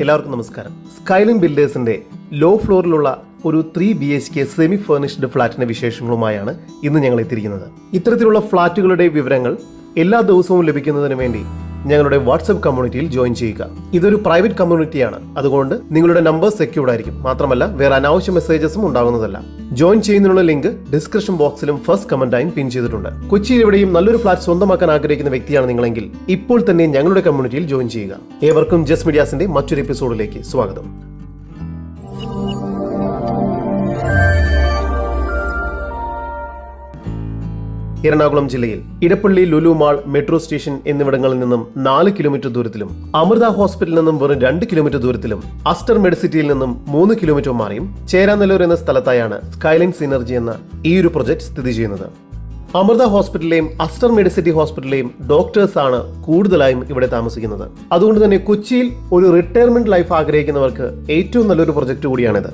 എല്ലാവർക്കും നമസ്കാരം. സ്കൈലിൻ ബിൽഡേഴ്സിന്റെ ലോ ഫ്ലോറിലുള്ള ഒരു three B H K semi furnished ഫ്ളാറ്റിന്റെ വിശേഷങ്ങളുമായാണ് ഇന്ന് ഞങ്ങൾ എത്തിയിരിക്കുന്നത്. ഇത്തരത്തിലുള്ള ഫ്ളാറ്റുകളുടെ വിവരങ്ങൾ എല്ലാ ദിവസവും ലഭിക്കുന്നതിന് വേണ്ടി ഞങ്ങളുടെ വാട്സപ്പ് കമ്മ്യൂണിറ്റിയിൽ ജോയിൻ ചെയ്യുക. ഇതൊരു പ്രൈവറ്റ് കമ്മ്യൂണിറ്റിയാണ്. അതുകൊണ്ട് നിങ്ങളുടെ നമ്പർ സെക്യൂർഡ് ആയിരിക്കും. മാത്രമല്ല വേറെ അനാവശ്യ മെസ്സേജസും ഉണ്ടാകുന്നതല്ല. ജോയിൻ ചെയ്യുന്നതിനുള്ള ലിങ്ക് ഡിസ്ക്രിപ്ഷൻ ബോക്സിലും ഫസ്റ്റ് കമന്റായും പിൻ ചെയ്തിട്ടുണ്ട്. കൊച്ചിയിൽ എവിടെയും നല്ലൊരു ഫ്ലാറ്റ് സ്വന്തമാക്കാൻ ആഗ്രഹിക്കുന്ന വ്യക്തിയാണ് നിങ്ങളെങ്കിൽ ഇപ്പോൾ തന്നെ ഞങ്ങളുടെ കമ്മ്യൂണിറ്റിയിൽ ജോയിൻ ചെയ്യുക. ഏവർക്കും ജസ് മീഡിയാസിന്റെ മറ്റൊരു എപ്പിസോഡിലേക്ക് സ്വാഗതം. എറണാകുളം ജില്ലയിൽ Edappally Lulu mall metro station എന്നിവിടങ്ങളിൽ നിന്നും നാല് കിലോമീറ്റർ ദൂരത്തിലും അമൃത ഹോസ്പിറ്റലിൽ നിന്നും വെറും രണ്ട് കിലോമീറ്റർ ദൂരത്തിലും അസ്റ്റർ മെഡിസിറ്റിയിൽ നിന്നും മൂന്ന് കിലോമീറ്റർ മാറിയും ചേരാനല്ലൂർ എന്ന സ്ഥലത്തായാണ് സ്കൈലൈൻ സിനർജി എന്ന ഈ ഒരു പ്രൊജക്ട് സ്ഥിതി ചെയ്യുന്നത്. അമൃത ഹോസ്പിറ്റലിലെയും അസ്റ്റർ മെഡിസിറ്റി ഹോസ്പിറ്റലിലെയും ഡോക്ടേഴ്സ് ആണ് കൂടുതലായും ഇവിടെ താമസിക്കുന്നത്. അതുകൊണ്ട് തന്നെ കൊച്ചിയിൽ ഒരു റിട്ടയർമെന്റ് ലൈഫ് ആഗ്രഹിക്കുന്നവർക്ക് ഏറ്റവും നല്ലൊരു പ്രൊജക്ട് കൂടിയാണിത്.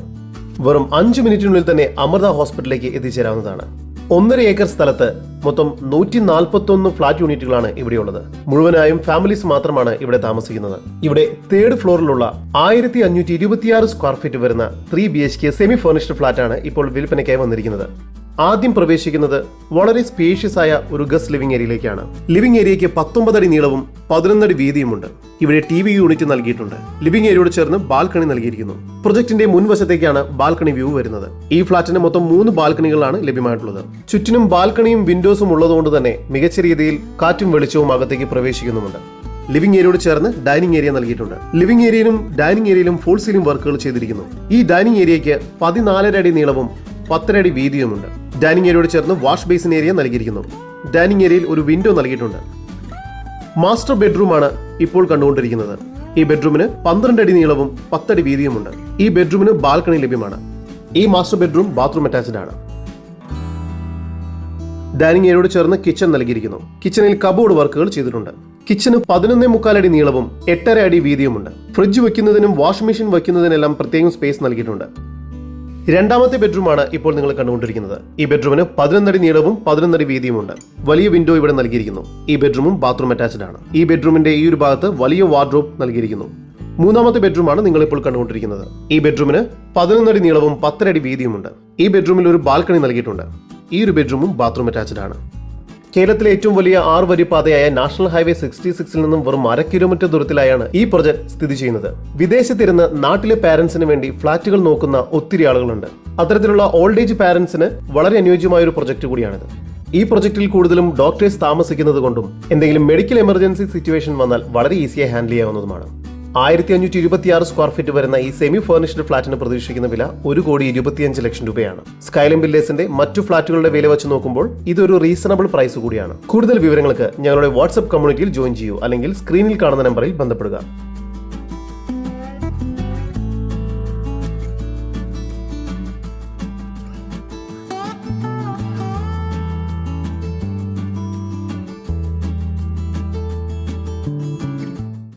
വെറും അഞ്ച് മിനിറ്റിനുള്ളിൽ തന്നെ അമൃത ഹോസ്പിറ്റലിലേക്ക് എത്തിച്ചേരാവുന്നതാണ്. ഒന്നര ഏക്കർ സ്ഥലത്ത് മൊത്തം നൂറ്റി നാൽപ്പത്തൊന്ന് ഫ്ളാറ്റ് യൂണിറ്റുകളാണ് ഇവിടെയുള്ളത്. മുഴുവനായും ഫാമിലീസ് മാത്രമാണ് ഇവിടെ താമസിക്കുന്നത്. ഇവിടെ തേർഡ് ഫ്ലോറിലുള്ള ആയിരത്തി അഞ്ഞൂറ്റി ഇരുപത്തിയാറ് സ്ക്വയർ ഫീറ്റ് വരുന്ന three B H K semi furnished ഫ്ളാറ്റാണ് ഇപ്പോൾ വിൽപ്പനയ്ക്കായി വന്നിരിക്കുന്നത്. ആദ്യം പ്രവേശിക്കുന്നത് വളരെ സ്പേഷ്യസ് ആയ ഒരു ഗസ് ലിവിംഗ് ഏരിയയിലേക്കാണ് ലിവിംഗ് ഏരിയയ്ക്ക് പത്തൊമ്പതടി നീളവും പതിനൊന്നടി വീതിയുമുണ്ട്. ഇവിടെ ടി വി യൂണിറ്റ് നൽകിയിട്ടുണ്ട്. ലിവിംഗ് ഏരിയയോട് ചേർന്ന് ബാൽക്കണി നൽകിയിരിക്കുന്നു. പ്രൊജക്ടിന്റെ മുൻവശത്തേക്കാണ് ബാൽക്കണി വ്യൂ വരുന്നത്. ഈ ഫ്ളാറ്റിന് മൊത്തം മൂന്ന് ബാൽക്കണികളാണ് ലഭ്യമായിട്ടുള്ളത്. ചുറ്റിനും ബാൽക്കണിയും വിൻഡോസും ഉള്ളതുകൊണ്ട് തന്നെ മികച്ച രീതിയിൽ കാറ്റും വെളിച്ചവും അകത്തേക്ക് പ്രവേശിക്കുന്നുമുണ്ട്. ലിവിംഗ് ഏരിയയോട് ചേർന്ന് ഡൈനിങ് ഏരിയ നൽകിയിട്ടുണ്ട്. ലിവിംഗ് ഏരിയയിലും ഡൈനിങ് ഏരിയയിലും ഫുൾ സീലിംഗ് വർക്കുകൾ ചെയ്തിരിക്കുന്നു. ഈ ഡൈനിങ് ഏരിയയ്ക്ക് പതിനാലര അടി നീളവും പത്തര അടി വീതിയുമുണ്ട്. ഡൈനിങ് ഏരിയയോട് ചേർന്ന് വാഷ് ബേസിൻ ഏരിയ നൽകിയിരിക്കുന്നു. ഡൈനിങ് ഏരിയയിൽ ഒരു വിൻഡോ നൽകിയിട്ടുണ്ട്. മാസ്റ്റർ ബെഡ്റൂമാണ് ഇപ്പോൾ കണ്ടുകൊണ്ടിരിക്കുന്നത്. ഈ ബെഡ്റൂമിന് പന്ത്രണ്ട് അടി നീളവും പത്തടി വീതിയുമുണ്ട്. ഈ ബെഡ്റൂമിന് ബാൽക്കണി ലഭ്യമാണ്. ഈ മാസ്റ്റർ ബെഡ്റൂം ബാത്റൂം അറ്റാച്ച്ഡ് ആണ്. ഡൈനിങ് ഏരിയയോട് ചേർന്ന് കിച്ചൺ നൽകിയിരിക്കുന്നു. കിച്ചണിൽ കബോർഡ് വർക്കുകൾ ചെയ്തിട്ടുണ്ട്. കിച്ചന് പതിനൊന്നേ മുക്കാലടി നീളവും എട്ടര അടി വീതിയുമുണ്ട്. ഫ്രിഡ്ജ് വെക്കുന്നതിനും വാഷിംഗ് മെഷീൻ വെക്കുന്നതിനെല്ലാം പ്രത്യേകം സ്പേസ് നൽകിയിട്ടുണ്ട്. രണ്ടാമത്തെ ബെഡ്റൂമാണ് ഇപ്പോൾ നിങ്ങൾ കണ്ടുകൊണ്ടിരിക്കുന്നത്. ഈ ബെഡ്റൂമിന് പതിനൊന്നടി നീളവും പതിനൊന്നടി വീതിയുമുണ്ട്. വലിയ വിൻഡോ ഇവിടെ നൽകിയിരിക്കുന്നു. ഈ ബെഡ്റൂമും ബാത്റൂം അറ്റാച്ച്ഡ് ആണ്. ഈ ബെഡ്റൂമിന്റെ ഈ ഒരു ഭാഗത്ത് വലിയ വാർഡ്രോബ് നൽകിയിരിക്കുന്നു. മൂന്നാമത്തെ ബെഡ്റൂമാണ് നിങ്ങൾ ഇപ്പോൾ കണ്ടുകൊണ്ടിരിക്കുന്നത്. ഈ ബെഡ്റൂമിന് പതിനൊന്നടി നീളവും പത്തരടി വീതിയുമുണ്ട്. ഈ ബെഡ്റൂമിൽ ഒരു ബാൽക്കണി നൽകിയിട്ടുണ്ട്. ഈ ഒരു ബെഡ്റൂമും ബാത്റൂം അറ്റാച്ച്ഡ് ആണ്. കേരളത്തിലെ ഏറ്റവും വലിയ ആറ് വരി പാതയായ നാഷണൽ ഹൈവേ സിക്സ്റ്റി സിക്സിൽ നിന്നും വെറും അര കിലോമീറ്റർ ദൂരത്തിലായാണ് ഈ പ്രൊജക്ട് സ്ഥിതി ചെയ്യുന്നത്. വിദേശത്തിരുന്ന് നാട്ടിലെ പാരന്റ്സിന് വേണ്ടി ഫ്ളാറ്റുകൾ നോക്കുന്ന ഒത്തിരി ആളുകളുണ്ട്. അത്തരത്തിലുള്ള ഓൾഡ് ഏജ് പാരന്റ്സിന് വളരെ അനുയോജ്യമായ ഒരു പ്രൊജക്ട് കൂടിയാണിത്. ഈ പ്രൊജക്റ്റിൽ കൂടുതലും ഡോക്ടേഴ്സ് താമസിക്കുന്നത് കൊണ്ടും എന്തെങ്കിലും മെഡിക്കൽ എമർജൻസി സിറ്റുവേഷൻ വന്നാൽ വളരെ ഈസിയായി ഹാൻഡിൽ ചെയ്യാവുന്നതുമാണ്. ആയിരത്തി അഞ്ഞൂറ്റി ഇരുപത്തിയാറ് സ്ക്വയർ ഫീറ്റ് വരുന്ന ഈ സെമി ഫർണിഷ്ഡ് ഫ്ളാറ്റിന് പ്രതീക്ഷിക്കുന്ന വില ഒരു കോടി ഇരുപത്തിയഞ്ച് ലക്ഷം രൂപയാണ്. സ്കൈലം ബില്ലേഴ്സിന്റെ മറ്റു ഫ്ളാറ്റുകളുടെ വില വെച്ച് നോക്കുമ്പോൾ ഇതൊരു റീസണബിൾ പ്രൈസ് കൂടിയാണ്. കൂടുതൽ വിവരങ്ങൾക്ക് ഞങ്ങളുടെ വാട്സ്ആപ്പ് കമ്മ്യൂണിറ്റിയിൽ ജോയിൻ ചെയ്യൂ അല്ലെങ്കിൽ സ്ക്രീനിൽ കാണുന്ന നമ്പറിൽ ബന്ധപ്പെടുക.